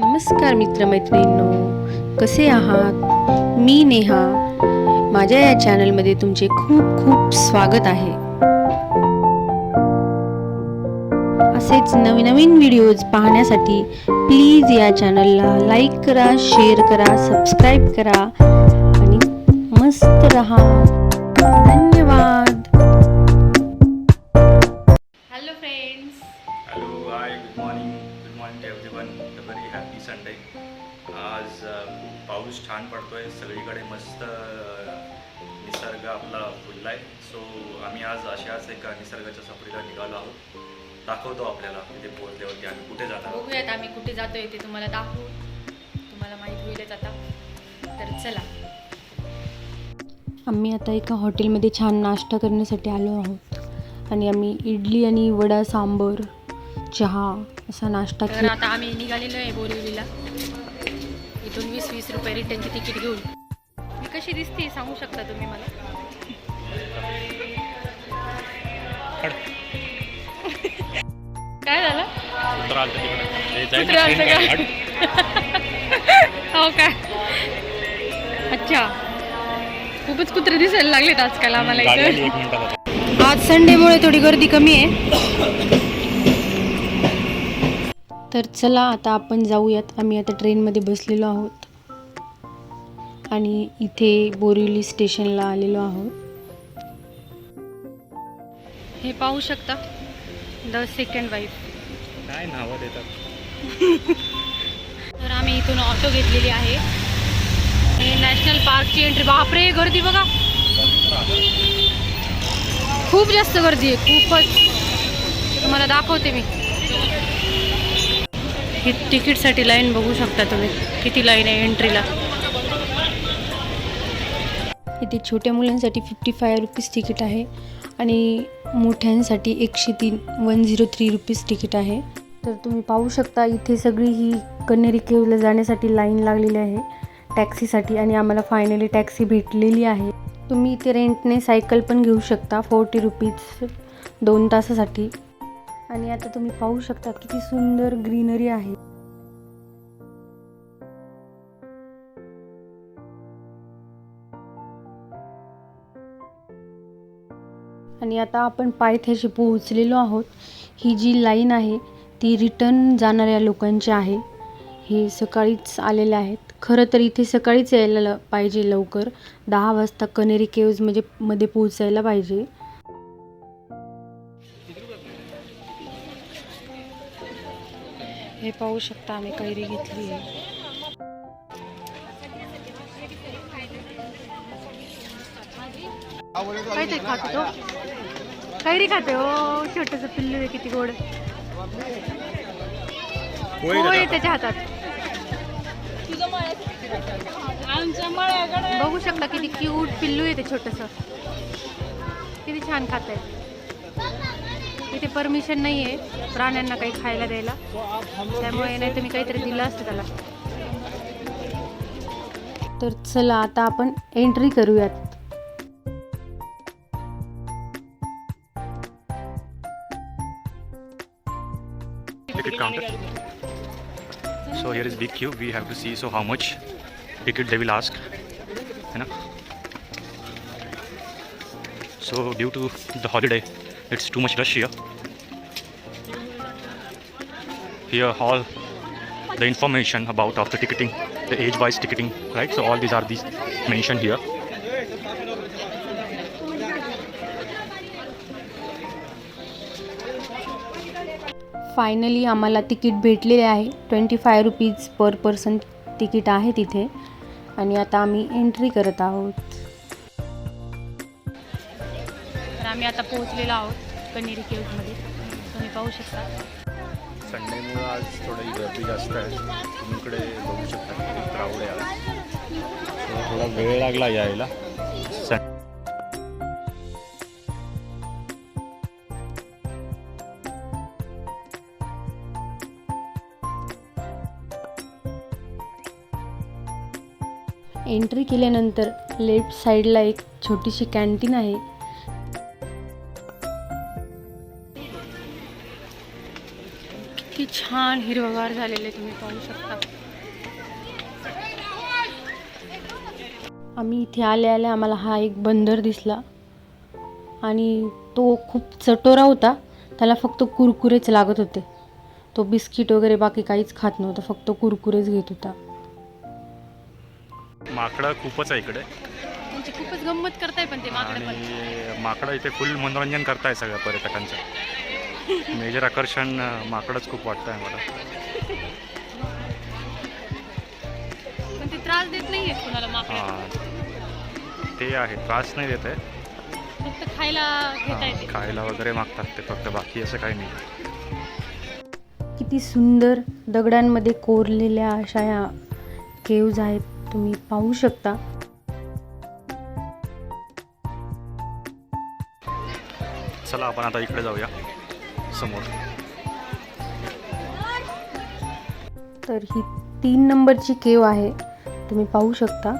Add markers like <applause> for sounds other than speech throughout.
नमस्कार मित्रमैत्रिणींनो कसे आहात? मी नेहा. माझ्या या चॅनलमध्ये तुमचे खूप खूप स्वागत आहे. असेच नवीन नवीन व्हिडिओज पाहण्यासाठी प्लीज या चॅनलला लाईक करा शेअर करा सबस्क्राईब करा आणि मस्त रहा. धन्यवाद. Hello friends hello hi good morning to everyone very happy Sunday आज अ, खूप पाऊस छान पडतोय. सगळीकडे मस्त अ, निसर्ग आपला फुलला आहे सो आम्ही आज अशाच एका निसर्गाच्या सफरीला निघालो आहोत. दाखवतो आपल्याला तिथे पोहोचल्यावरती आम्ही कुठे जात बघूयात आम्ही कुठे जातोय ते तुम्हाला दाखवू. तुम्हाला माहीत होईलच आता. तर चला. आम्ही आता एका हॉटेलमध्ये छान नाश्ता करण्यासाठी आलो आहोत. आणि आम्ही इडली आणि वडा सांबर चहा असा नाश्ता तर केला आता आम्ही निघालेलो आहे बोरिवलीला. इथून वीस वीस रुपये रिटर्नची तिकीट घेऊन. मी कशी दिसते सांगू शकता तुम्ही मला? काय झालं? हो काय अच्छा. खूपच कुत्रे दिसायला लागलेत आजकाल आम्हाला इथं. आज संडेमुळे थोडी गर्दी कमी आहे. तर चला आता आपण जाऊयात. आम्ही आता ट्रेनमध्ये बसलेलो आहोत. आणि इथे बोरिवली स्टेशनला आलेलो आहोत. हे पाहू शकता. द सेकंड वाईफ काय नावं देतात? <laughs> तर आम्ही इथून ऑटो घेतलेली आहे. आणि नॅशनल पार्कची एंट्री बापरे गर्दी बघा. खूप जास्त गर्दी आहे. खूपच. तुम्हाला दाखवते मी. ही तिकीटसाठी लाईन बघू शकता तुम्ही. किती लाईन आहे एंट्रीला. इथे छोट्या मुलांसाठी फिफ्टी फाय रुपीज तिकीट आहे आणि मोठ्यांसाठी एकशे तीन one zero three rupees ticket आहे. तर तुम्ही पाहू शकता इथे सगळी ही कन्हेरी केवला जाण्यासाठी लाईन लागलेली आहे टॅक्सीसाठी आणि आम्हाला फायनली टॅक्सी भेटलेली आहे. तुम्ही इथे रेंटने सायकल पण घेऊ शकता फोर्टी रुपीज दोन तासासाठी. आणि आता तुम्ही पाहू शकता किती सुंदर ग्रीनरी आहे. आणि आता आपण पायथ्याशी पोहोचलेलो आहोत. ही जी लाईन आहे ती रिटर्न जाणाऱ्या लोकांची आहे. हे सकाळीच आलेले आहेत. खरं तर इथे सकाळीच यायला ल- पाहिजे लवकर. दहा वाजता कनेरी केव्ज म्हणजे मध्ये पोहोचायला पाहिजे. हे पाहू शकता आम्ही कैरी घेतली आहे. काय ते खाते तो? कैरी खाते हो छोटस पिल्लू आहे किती गोड. होय त्याच्या हातात. बघू शकता किती क्यूट पिल्लू आहे ते छोटस. किती छान खात. आहे इथे परमिशन नाही आहे प्राण्यांना काही खायला द्यायला त्यामुळे नाही तर मी काहीतरी दिलं असतं त्याला तर चला आता आपण एंट्री करूयात. So here is big queue. We have to see so how much ticket they will ask. You know? So due to the holiday, it's too much rush here. Here all the information about of the ticketing, the age-wise ticketing, right? So all these are these mentioned here. Finally आम्हाला ticket भेटलेले आहे twenty five rupees per person ticket आहे तिथे आणि आता आम्ही entry करत आहोत आम्ही आता पोहोचलेलो आहोत कन्हेरी केव्जमध्ये. तुम्ही पाहू शकता. संडेमुळं आज थोडी गर्दी जास्त आहे. तुम्ही इकडे बघू शकता किती क्राऊड आहे आज. So, थोडा वेळ लागला यायला. एंट्री केल्यानंतर लेफ्ट साईडला एक छोटीशी कॅन्टीन आहे. छान हिरवगार झालेले तुम्ही पाहू शकता. आम्ही इथे आल्या आल्या आम्हाला हा एक बंदर दिसला. आणि तो खूप चटोरा होता. त्याला फक्त कुरकुरेच लागत होते. तो बिस्किट वगैरे बाकी काहीच खात नव्हता. फक्त कुरकुरेच घेत होता. माकडं खूपच आहे इकडे. त्यांची खूपच गंमत करताय पण ते माकडे पण. आणि माकडं इथे फुल मनोरंजन करताय सगळ्या पर्यटकांचं. मेजर आकर्षण माकडंच खूप वाटतं आहे मला. पण ते त्रास देत नाहीये कुणाला माकडे? हां. ते आहे त्रास नाही देत आहे फक्त खायला खायला वगैरे मागतात ते फक्त बाकी असं काही नाही. किती सुंदर दगडांमध्ये कोरलेल्या अशा या केव्ज आहेत तुम्ही पाहू शकता. चला आपण आता इकडे जाऊया. समोर. तर ही तीन नंबरची केव आहे. तुम्ही पाहू शकता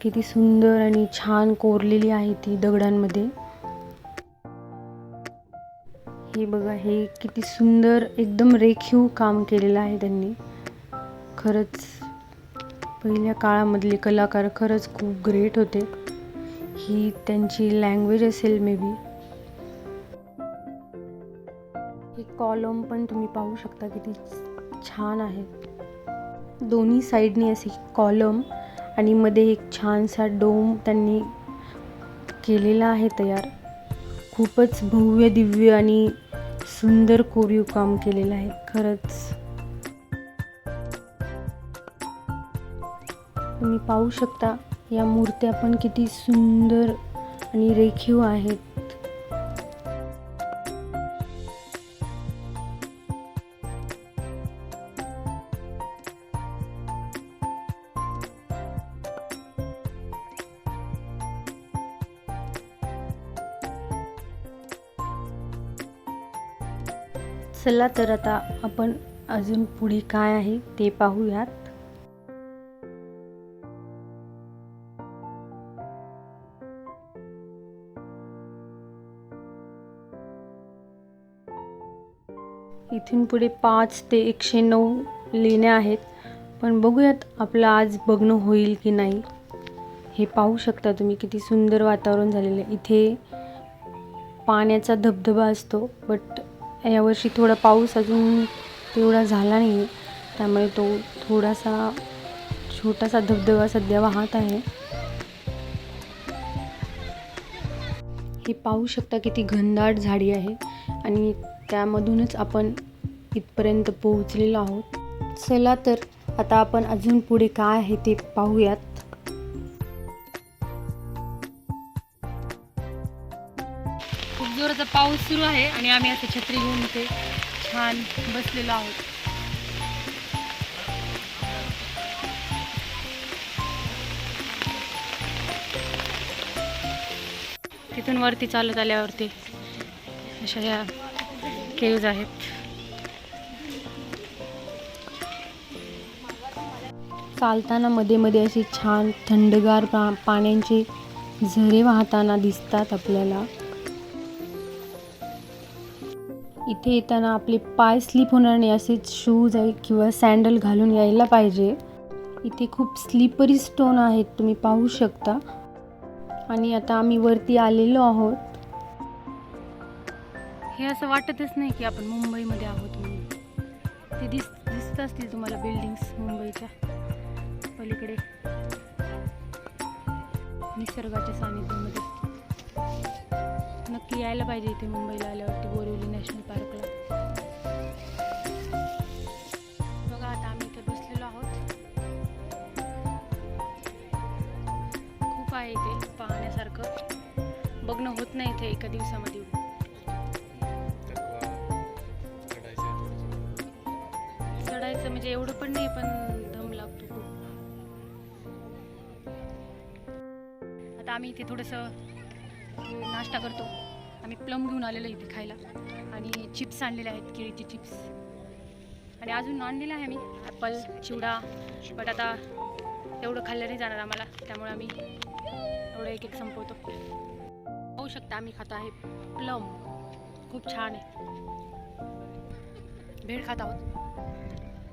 किती सुंदर आणि छान कोरलेली आहे ती दगडांमध्ये. हे बघा हे किती सुंदर एकदम रेखीव काम केलेलं आहे त्यांनी. खरंच पहिल्या काळामधले कलाकार खरंच खूप ग्रेट होते. ही त्यांची लँग्वेज असेल मे बी कॉलम पण तुम्ही पाहू शकता किती छान आहे. दोन्ही साईडनी असे कॉलम आणि मध्ये एक छानसा डोम त्यांनी केलेला आहे तयार. खूपच भव्य दिव्य आणि सुंदर कोरीव काम केलेलं आहे. खरंच. तुम्ही पाहू शकता या मूर्त्या पण किती सुंदर आणि रेखीव आहेत. चला तर आता आपण अजून पुढे काय आहे ते पाहूयात. इथून पुढे पाच ते एकशे नऊ लेण्या आहेत. पण बघूयात आपलं आज बघणं होईल की नाही. हे पाहू शकता तुम्ही किती सुंदर वातावरण झालेलं आहे. इथे पाण्याचा धबधबा असतो बट यावर्षी थोडा पाऊस अजून तेवढा झाला नाही. त्यामुळे तो थोडासा छोटासा धबधबा सध्या वाहत आहे. हे पाहू शकता किती घनदाट झाडी आहे आणि त्यामधूनच आपण इथपर्यंत पोहोचलेलो आहोत. चला तर आता आपण अजून पुढे काय आहे ते पाहूयात. पाऊस सुरू आहे आणि आम्ही असं छत्री घेऊन इथे छान बसलेलो आहोत. तिथून वरती चालत आल्यावरती अशा या केव्ज आहेत. चालताना मध्ये मध्ये असे छान थंडगार पा पाण्याचे झरे वाहताना दिसतात आपल्याला. इथे येताना आपले पाय स्लिप होणार नाही असेच शूज आहे किंवा सँडल घालून यायला पाहिजे. इथे खूप स्लिपरी स्टोन आहेत तुम्ही पाहू शकता. आणि आता आम्ही वरती आलेलो आहोत. हे असं वाटतच नाही की आपण मुंबईमध्ये आहोत म्हणून. ते दिस दिसत असतील तुम्हाला बिल्डिंग्स मुंबईच्या. पलीकडे. निसर्गाच्या सानिध्यामध्ये. नक्की यायला पाहिजे इथे मुंबईला आल्यावरती बोरिवली नॅशनल पार्कला. बघा आता आम्ही इथे बसलेलो आहोत. खूप आहे इथे पाहण्यासारखं. बघणं होत नाही इथे एका दिवसामध्ये. चढायचं म्हणजे एवढं पण नाही पण दम लागतो खूप. आता आम्ही इथे थोडंसं नाश्ता करतो. आम्ही प्लम घेऊन आलेलो इथे खायला. आणि चिप्स आणलेले आहेत केळीचे चिप्स. आणि अजून आणलेलं आहे आम्ही. ॲपल चिवडा बट आता एवढं खाल्लं नाही जाणार आम्हाला. त्यामुळे आम्ही एवढं एक एक संपवतो. पाहू शकता आम्ही खात आहे प्लम. खूप छान आहे. भेळ खात आहोत.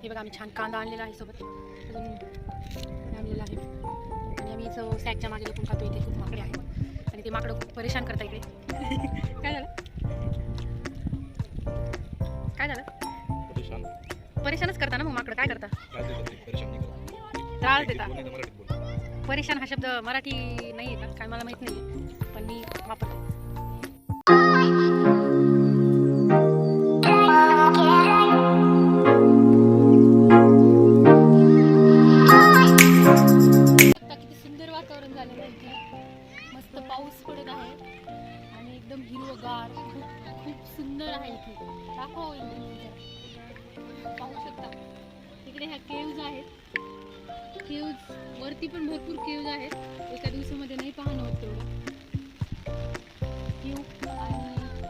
हे बघा आम्ही छान कांदा आणलेला आहे सोबत. अजून आणलेला आहे. आणि आम्ही इथं सॅकच्या मागे लपून खातो इथे खूप माकडे आहे ते माकडं खूप परेशान करता इकडे. <laughs> काय झालं? काय झालं? परेशानच करता ना मग माकडं काय करता? त्रास देता. परेशान हा शब्द मराठी नाही आहे का? काय मला माहीत नाही पण मी वापरते. हिरवगार खूप खूप सुंदर आहे इथे. दाखवा पाहू शकता. तिकडे ह्या केव्ज आहेत. केव्ज वरती पण भरपूर केव्ज आहेत. एका दिवसामध्ये नाही पाहणं होत तेवढं. केव आणि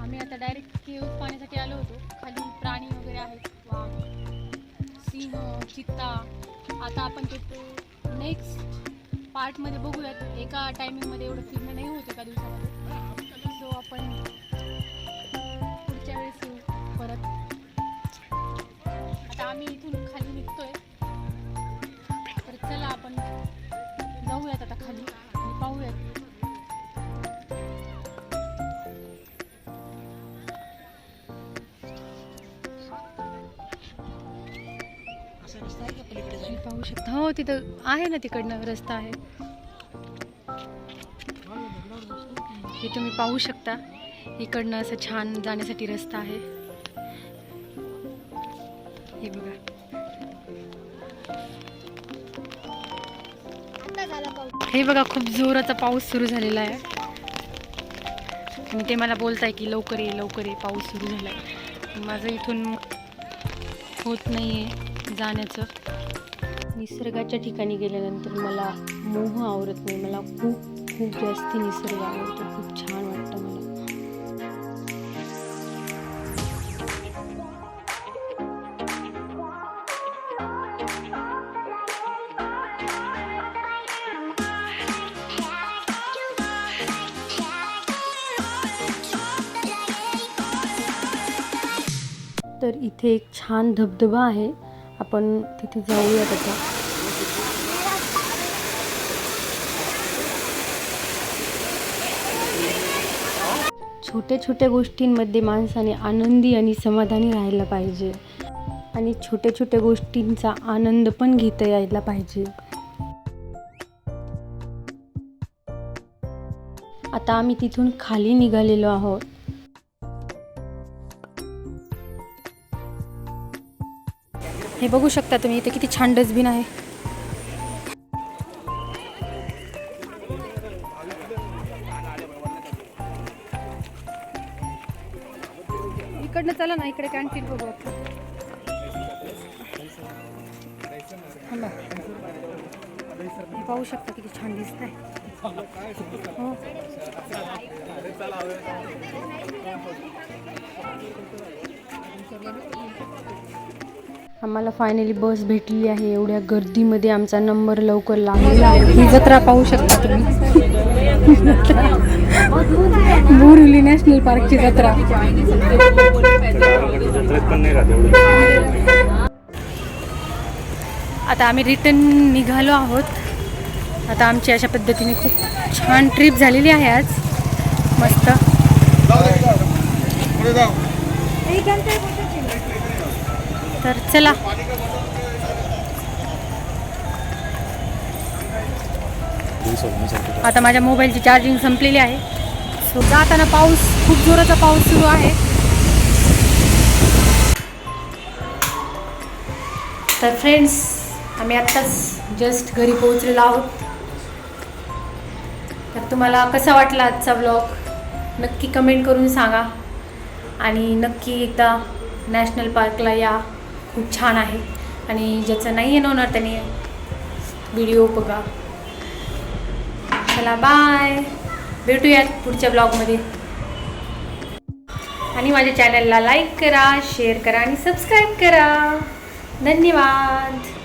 आम्ही आता डायरेक्ट केव्ज पाहण्यासाठी आलो होतो. खाली प्राणी वगैरे आहेत. वाघ सिंह चित्ता. आता आपण ते नेक्स्ट पार्टमध्ये बघूयात. एका टायमिंगमध्ये एवढं फिरणं नाही होत एका दिवसामध्ये. आपण पुढच्या वेळेस येऊ परत. आता आम्ही इथून खाली निघतोय. तर चला आपण जाऊयात आता खाली आणि पाहूयात. पाहू शकता. हो तिथं आहे ना तिकडनं रस्ता आहे. हे तुम्ही पाहू शकता. इकडनं असं छान जाण्यासाठी रस्ता आहे. हे बघा. हे बघा खूप जोराचा पाऊस सुरू झालेला आहे. आणि ते मला बोलताय की लवकर ये लवकर ये पाऊस सुरू झाला आहे माझं इथून होत नाही आहे जाण्याचं. निसर्गाच्या ठिकाणी गेल्यानंतर मला मोह आवरत नाही. मला खूप खूप जास्ती निसर्ग आवडतो खूप छान वाटतं मला. तर इथे एक छान धबधबा आहे. आपण तिथे जाऊयात आता छोट्या छोट्या गोष्टींमध्ये माणसाने आनंदी आणि समाधानी राहायला पाहिजे. आणि छोट्या छोट्या गोष्टींचा आनंद पण घेता यायला पाहिजे. आता आम्ही तिथून खाली निघालेलो आहोत. हे बघू शकता तुम्ही इथे किती छान डस्टबिन आहे. शकता किती छान दिसत आहे हो. आम्हाला फायनली बस भेटली आहे. एवढ्या गर्दीमध्ये आमचा नंबर लवकर लागलेला आहे. ही जत्रा पाहू शकता तुम्ही. बोरिवली नॅशनल पार्कची जत्रा. पण नाही राहत एवढं आता आम्ही रिटर्न निघालो आहोत. आता आमची अशा पद्धतीने खूप छान ट्रिप झालेली आहे आज. मस्त. तर चला. आता माझ्या मोबाईलची चार्जिंग संपलेली आहे. सो जाताना पाऊस खूप जोराचा पाऊस सुरू आहे. तर फ्रेंड्स आम्ही आत्ताच जस्ट घरी पोहोचलेलो आहोत. तर तुम्हाला कसा वाटला आजचा ब्लॉग नक्की कमेंट करून सांगा. आणि नक्की एकदा नॅशनल पार्कला या. खूप छान आहे. आणि ज्याचं नाही आहे होणार त्याने व्हिडिओ बघा. चला बाय भेटूयात पुढच्या ब्लॉगमध्ये आणि माझ्या चॅनलला लाईक करा शेअर करा आणि सबस्क्राईब करा. धन्यवाद.